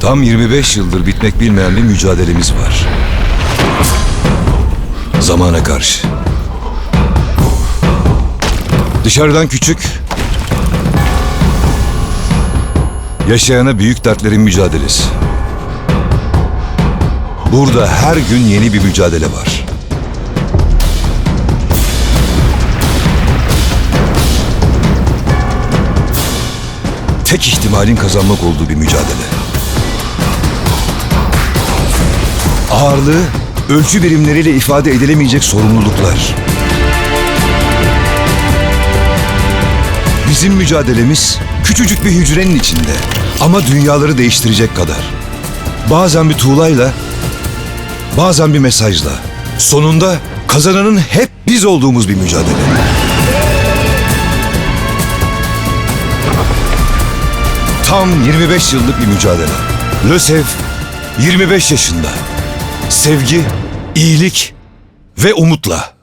Tam 25 yıldır bitmek bilmeyen bir mücadelemiz var. Zamana karşı. Dışarıdan küçük, yaşayana büyük dertlerin mücadelesi. Burada her gün yeni bir mücadele var. Tek ihtimalin kazanmak olduğu bir mücadele. Ağırlığı ölçü birimleriyle ifade edilemeyecek sorumluluklar. Bizim mücadelemiz küçücük bir hücrenin içinde ama dünyaları değiştirecek kadar. Bazen bir tuğlayla, bazen bir mesajla. Sonunda kazananın hep biz olduğumuz bir mücadele. Tam 25 yıllık bir mücadele. Lösev 25 yaşında. Sevgi, iyilik ve umutla.